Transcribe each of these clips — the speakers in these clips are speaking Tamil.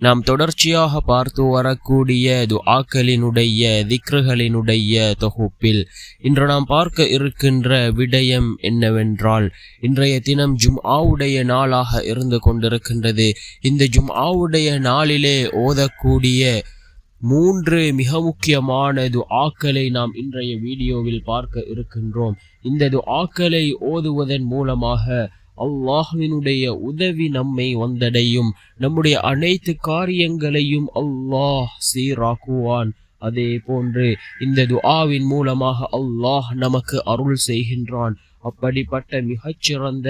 நாம் தொடர்ச்சியாக பார்த்து வரக்கூடிய துஆக்களினுடைய திக்ருகளினுடைய தொகுப்பில் இன்று நாம் பார்க்க இருக்கின்ற விடயம் என்னவென்றால் இன்றைய தினம் ஜும் ஆவுடைய நாளாக இருந்து கொண்டிருக்கின்றது. இந்த ஜும் ஆவுடைய நாளிலே ஓதக்கூடிய மூன்று மிக முக்கியமான துஆக்களை நாம் இன்றைய வீடியோவில் பார்க்க இருக்கின்றோம். இந்த துஆக்களை ஓதுவதன் மூலமாக அல்லாஹுவினுடைய உதவி நம்மை வந்தடையும். நம்முடைய அனைத்து காரியங்களையும் அல்லாஹ் சீராக்குவான். அதே போன்று இந்த துஆவின் மூலமாக அல்லாஹ் நமக்கு அருள் செய்கின்றான். அப்படிப்பட்ட மிகச்சிறந்த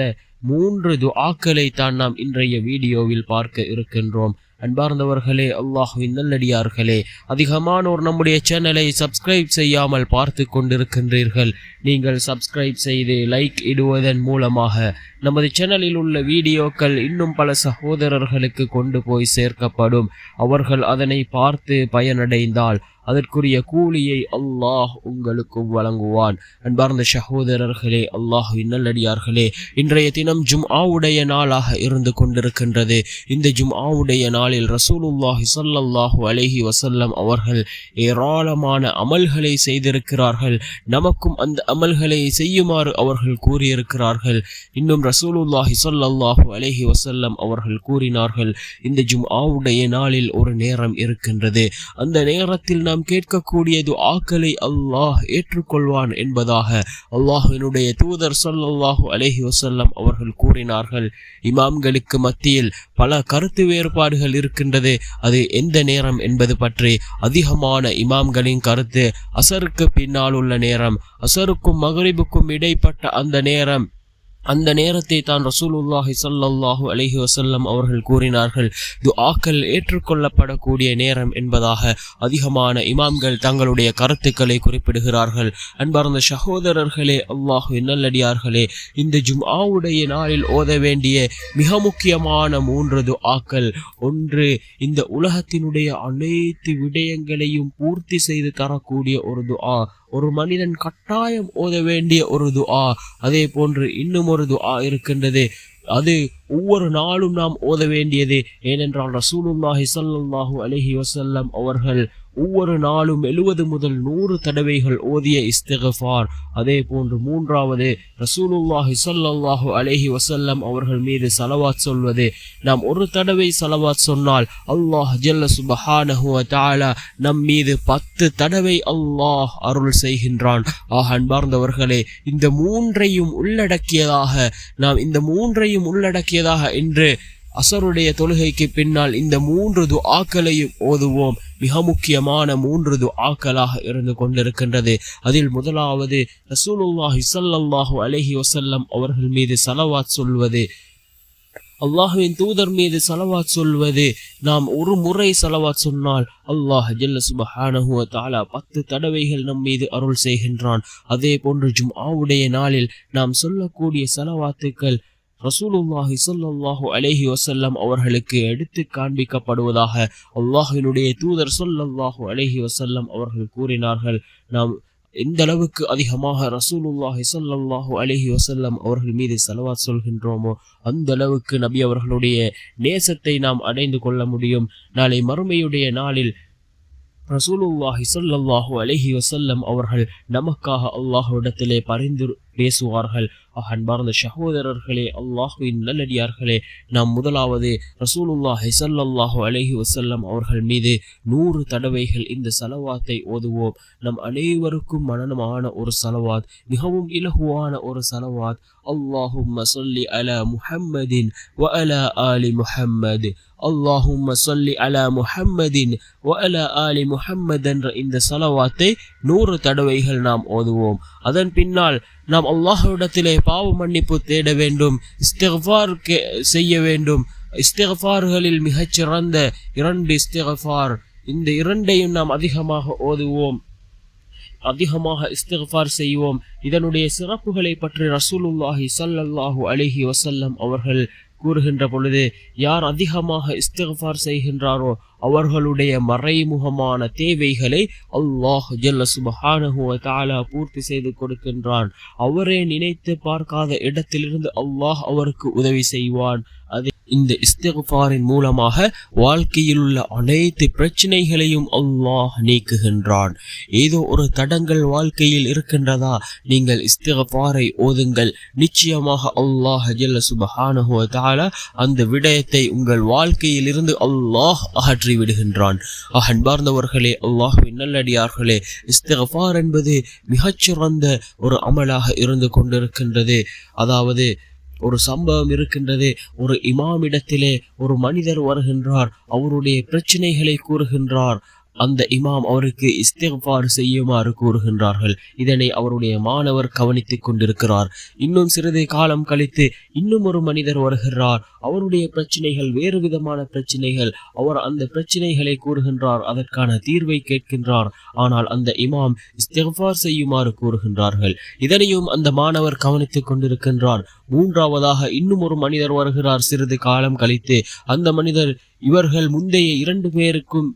மூன்று துஆக்களை தான் நாம் இன்றைய வீடியோவில் பார்க்க இருக்கின்றோம். அன்பார்ந்தவர்களே அல்லாஹுவின் நல்லடியார்களே அதிகமானோர் நம்முடைய சேனலை சப்ஸ்கிரைப் செய்யாமல் பார்த்து கொண்டிருக்கின்றீர்கள். நீங்கள் சப்ஸ்கிரைப் செய்து லைக் இடுவதன் மூலமாக நமது சேனலில் உள்ள வீடியோக்கள் இன்னும் பல சகோதரர்களுக்கு கொண்டு போய் சேர்க்கப்படும். அவர்கள் அதனை பார்த்து பயனடைந்தால் அதற்குரிய கூலியை அல்லாஹ் உங்களுக்கும் வழங்குவான். அன்பார்ந்த சகோதரர்களே அல்லாஹ் நல்லடியார்களே இன்றைய தினம் ஜும் ஆவுடைய நாளாக இருந்து கொண்டிருக்கின்றது. இந்த ஜும் ஆவுடைய நாளில் ரசூலுல்லாஹி சல்லல்லாஹு அலஹி வசல்லம் அவர்கள் ஏராளமான அமல்களை செய்திருக்கிறார்கள். நமக்கும் அந்த அமல்களை செய்யுமாறு அவர்கள் கூறியிருக்கிறார்கள். இன்னும் ரசூலுல்லாஹி சொல்லல்லாஹு அலஹி வசல்லம் அவர்கள் கூறினார்கள் இந்த ஜும் ஆவுடைய நாளில் ஒரு நேரம் இருக்கின்றது. அந்த நேரத்தில் நாம் கேட்கக்கூடிய துஆக்களை அல்லாஹ் ஏற்றுக்கொள்வான் என்பதாக அல்லாஹினுடைய தூதர் சொல்லல்லாஹு அலேஹி வசல்லம் அவர்கள் கூறினார்கள். இமாம்களுக்கு மத்தியில் பல கருத்து வேறுபாடுகள் இருக்கின்றது. அது எந்த நேரம் என்பது பற்றி அதிகமான இமாம்களின் கருத்து அசருக்கு பின்னால் உள்ள நேரம் அசருக்கும் மகரிபுக்கும் இடைப்பட்ட அந்த நேரம் அந்த நேரத்தை தான் ரசூலுல்லாஹி சல்லல்லாஹு அலஹி வசல்லம் அவர்கள் கூறினார்கள். துஆக்கள் ஏற்றுக்கொள்ளப்படக்கூடிய நேரம் என்பதாக அதிகமான இமாம்கள் தங்களுடைய கருத்துக்களை குறிப்பிடுகிறார்கள். அன்பார்ந்த சகோதரர்களே அல்லாஹு நல்லடியார்களே இந்த ஜும்ஆவுடைய நாளில் ஓத வேண்டிய மிக முக்கியமான மூன்று துஆக்கள். ஒன்று இந்த உலகத்தினுடைய அனைத்து விடயங்களையும் பூர்த்தி செய்து தரக்கூடிய ஒரு துஆ. ஒரு மனிதன் கட்டாயம் ஓத வேண்டிய ஒரு துஆ அதே போன்று இன்னும் ஒரு துஆ இருக்கின்றது. அது ஒவ்வொரு நாளும் நாம் ஓத வேண்டியது. ஏனென்றால் ரசூலுல்லாஹி சல்லாஹூ அலஹி வசல்லம் அவர்கள் ஒவ்வொரு நாளும் எழுவது முதல் நூறு தடவைகள் ஓதிய இஸ்திகஃபார். அதே போன்று மூன்றாவது ரசூலுல்லாஹி சல்லாஹூ அலஹி வசல்லம் அவர்கள் மீது சலவாத் சொல்வது. நாம் ஒரு தடவை சலவாத் சொன்னால் அல்லாஹ் ஜல்ல சுபஹானஹு தாலா நம் மீது பத்து தடவை அல்லாஹ் அருள் செய்கின்றான். ஆக அன்பார்ந்தவர்களே இந்த மூன்றையும் உள்ளடக்கியதாக நாம் இந்த மூன்றையும் உள்ளடக்கியதாக இன்று அசருடைய தொழுகைக்கு பின்னால் இந்த மூன்று துஆக்களையும் ஓதுவோம். மிக முக்கியமான மூன்று துஆக்களாக இருந்து கொண்டிருக்கின்றது. அதில் முதலாவது ரசூலுல்லாஹி சல்லாஹு அலஹி வசல்லம் அவர்கள் மீது சலவாத் சொல்வது. அல்லாஹுவின் தூதர் மீது சலவாத் சொல்வது. நாம் ஒரு முறை சலவாத் சொன்னால் அல்லாஹ் ஜல்ல சுபஹானஹுவ தாலா பத்து தடவைகள் நம் மீது அருள் செய்கின்றான். அதே போன்று ஜும் ஆவுடைய நாளில் நாம் சொல்லக்கூடிய சலவாத்துக்கள் ரசூலுல்லாஹி சொல்லல்லாஹு அலேஹி வசல்லம் அவர்களுக்கு எடுத்து காண்பிக்கப்படுவதாக அல்லாஹினுடைய தூதர் சொல்லல்லாஹு அலேஹி வசல்லம் அவர்கள் கூறினார்கள். நாம் எந்த அளவுக்கு அதிகமாக ரசூலுல்லாஹி சொல்லல்லாஹு அலேஹி வசல்லம் அவர்கள் மீது செலவாத் சொல்கின்றோமோ அந்த அளவுக்கு நபி அவர்களுடைய நேசத்தை நாம் அடைந்து கொள்ள முடியும். நாளை மறுமையுடைய நாளில் ரசூலுல்லாஹி சொல்லல்லாஹு அலஹி வசல்லம் அவர்கள் நமக்காக அல்லாஹுவிடத்திலே பரிந்து பேசுவார்கள். அன்பார்ந்த சகோதரர்களே அல்லாஹுவின் நல்லடியார்களே நாம் முதலாவது ரசூலுல்லா ஹிசல்லாஹு அலஹி வசல்லம் அவர்கள் மீது நூறு தடவைகள் இந்த சலவாத்தை ஓதுவோம். நம் அனைவருக்கும் மனனமான ஒரு சலவாத் மிகவும் இலகுவான ஒரு சலவாத். அல்லாஹும் சொல்லி அல முஹம்மதின் வ அல ஆலி முஹம்மது. அல்லாஹும் சொல்லி அலா முஹம்மதின் வ அலா ஆலி முஹம்மத் என்ற இந்த சலவாத்தை நூறு தடவைகள் நாம் ஓதுவோம். அதன் பின்னால் நாம் அல்லாஹ்விடத்திலே பாவ மன்னிப்பு தேட வேண்டும் இஸ்திஃபார் செய்ய வேண்டும். இஸ்திஃபார்களில் மிகச்சிறந்த இரண்டு இஸ்திஃபார் இந்த இரண்டையும் நாம் அதிகமாக ஓதுவோம். அதிகமாக இஸ்திஃபார் செய்வோம். இதனுடைய சிறப்புகளை பற்றி ரசூலுல்லாஹி சல்லல்லாஹு அலிஹி வசல்லம் அவர்கள் கூறுகின்ற பொழுது யார் அதிகமாக இஸ்திஃபார் செய்கின்றாரோ அவர்களுடைய மறைமுகமான தேவைகளை அல்லாஹ் ஜல்ல சுபஹானஹு வ பூர்த்தி செய்து கொடுக்கின்றான். அவரே நினைத்து பார்க்காத இடத்திலிருந்து அல்லாஹ் அவருக்கு உதவி செய்வான். அது இந்த இஸ்திஃபாரின் மூலமாக வாழ்க்கையில் உள்ள அனைத்து பிரச்சனைகளையும் அல்லாஹ் நீக்குகின்றான். ஏதோ ஒரு தடங்கள் வாழ்க்கையில் இருக்கின்றதா? நீங்கள் இஸ்திஃபாரை ஓதுங்கள். நிச்சயமாக அல்லாஹ் ஜல்ல சுபஹானஹு தால அந்த விடயத்தை உங்கள் வாழ்க்கையில் இருந்து அல்லாஹ் அகற்றி விடுகின்றான். அன்பார்ந்தவர்களே அல்லாஹுவின் நல்லடியார்களே இஸ்திஃபார் என்பது மிகச்சிறந்த ஒரு அமலாக இருந்து கொண்டிருக்கின்றது. அதாவது ஒரு சம்பவம் இருக்கின்றது. ஒரு இமாமிடத்திலே ஒரு மனிதர் வருகின்றார். அவருடைய பிரச்சனைகளை கூறுகின்றார். அந்த இமாம் அவருக்கு இஸ்திஃபார் செய்யுமாறு கூறுகின்றார்கள். இதனை அவருடைய மாணவர் கவனித்துக் கொண்டிருக்கிறார். இன்னும் சிறிது காலம் கழித்து இன்னும் ஒரு மனிதர் வருகிறார். அவருடைய பிரச்சனைகள் வேறு விதமான பிரச்சனைகள். அவர் அந்த பிரச்சனைகளை கூறுகின்றார். அதற்கான தீர்வை கேட்கின்றார். ஆனால் அந்த இமாம் இஸ்திஃபார் செய்யுமாறு கூறுகின்றார்கள். இதனையும் அந்த மாணவர் கவனித்துக் கொண்டிருக்கின்றார். மூன்றாவதாக இன்னும் ஒரு மனிதர் வருகிறார். சிறிது காலம் கழித்து அந்த மனிதர் இவர்கள் முந்தைய இரண்டு பேருக்கும்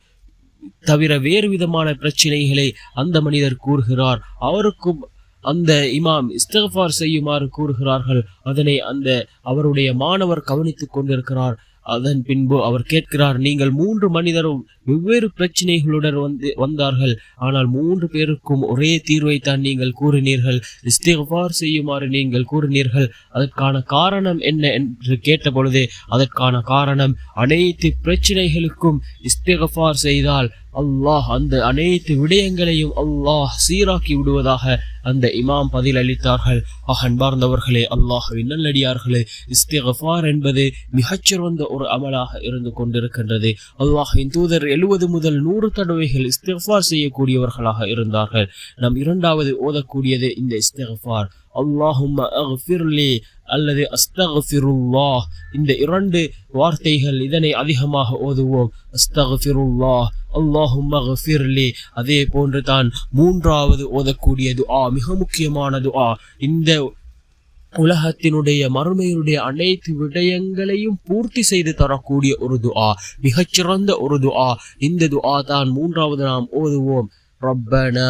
தவிர வேறு விதமான பிரச்சனைகளை அந்த மனிதர் கூறுகிறார். அவருக்கும் அந்த இமாம் இஸ்தஃபார் செய்யுமாறு கூறுகிறார்கள். அதனை அந்த அவருடைய மாணவர் கவனித்துக் கொண்டிருக்கிறார். அதன் பின்பு அவர் கேட்கிறார் நீங்கள் மூன்று மனிதரும் வெவ்வேறு பிரச்சனைகளுடன் வந்து வந்தார்கள். ஆனால் மூன்று பேருக்கும் ஒரே தீர்வை தான் நீங்கள் கூறினீர்கள். இஸ்திஃபார் செய்யுமாறு நீங்கள் கூறினீர்கள். அதற்கான காரணம் என்ன? என்று கேட்டபொழுது அதற்கான காரணம் அனைத்து பிரச்சனைகளுக்கும் இஸ்திஃபார் செய்தால் அல்லாஹ் அந்த அனைத்து விடயங்களையும் அல்லாஹ் சீராக்கி விடுவதாக அந்த இமாம் பதில் அளித்தார்கள். அன்பார்ந்தவர்களே அல்லாஹ்வின் நல்லடியார்களே இஸ்திகஃபார் என்பது மிகச்சிறந்த ஒரு அமலாக இருந்து கொண்டிருக்கின்றது. அல்லாஹின் தூதர் எழுபது முதல் நூறு தடவைகள் இஸ்திகஃபார் செய்யக்கூடியவர்களாக இருந்தார்கள். நம் இரண்டாவது ஓதக்கூடியது இந்த இஸ்திகஃபார். அல்லாஹும் அஃபிர்லி அல்லது அஸ்தகுல்லாஹ் இந்த இரண்டு வார்த்தைகள் இதனை அதிகமாக ஓதுவோம். அஸ்தகுல்லாஹ் அல்லாஹும் அஃபிர்லி அதே போன்று தான் மூன்றாவது ஓதக்கூடியது ஆ மிக முக்கியமானது ஆ இந்த உலகத்தினுடைய மறுமையினுடைய அனைத்து விடயங்களையும் பூர்த்தி செய்து தரக்கூடிய ஒரு துஆ மிகச்சிறந்த ஒரு துஆ. இந்த துஆ தான் மூன்றாவது நாம் ஓதுவோம். ரப்பனா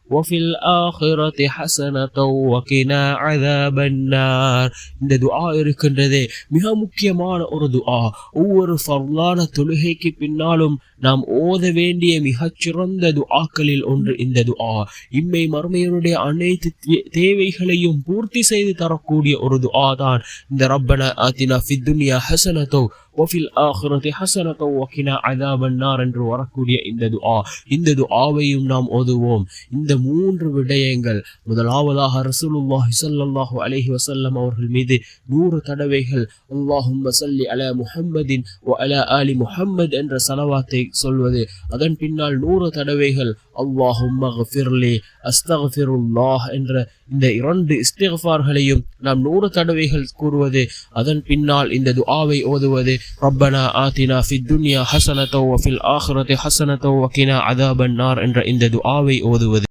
وفي الآخرة حسنة وقنا عذاب النار இந்த துஆ இருக்கின்றதே மிக முக்கியமான ஒரு துஆ ஒவ்வொரு ஃபர்லான தொழுகைக்கு பின்னாலும் நாம் ஓத வேண்டிய மிகச்சிறந்த துஆக்களில் ஒன்று இந்த துஆ இம்மை மறுமையினுடைய அனைத்து தேவைகளையும் பூர்த்தி செய்து தரக்கூடிய ஒரு துஆ தான் இந்த ரப்பன ஆத்தினா ஃபித் துன்யா ஹசனத்தோ ஒஃபில் ஆஹிரத்தி ஹசனத்தோ ஒக்கினா அதாபன்னார் என்று வரக்கூடிய இந்த துஆ. இந்த துஆவையும் நாம் ஓதுவோம். இந்த மூன்று விடயங்கள். முதலாவதாக ரசூலுல்லாஹி ஸல்லல்லாஹு அலைஹி வஸல்லம் அவர்கள் மீது நூறு தடவைகள். அல்லாஹும்ம சல்லி அலா முஹம்மதின் வ அலா அலி முஹம்மத் என்ற சலவாத்தை சொல்வது. அதன் பின்னால் நூறு தடவைகள். அல்லாஹும் ஃபிர்லி அஸ்தஃபிருல்லாஹ் என்ற இந்த இரண்டு இஸ்திஃபார்களையும் நாம் நூறு தடவைகள் கூறுவது அதன் பின்னால் இந்த துஆவை ஓதுவது ரப்பனா ஆத்தினா ஃபித் துன்யா ஹசனத்தோ ஃபில் ஆஹிரத்தி ஹசனத்தோ வகினா அதாபன் நார் என்ற இந்த துஆவை ஓதுவது.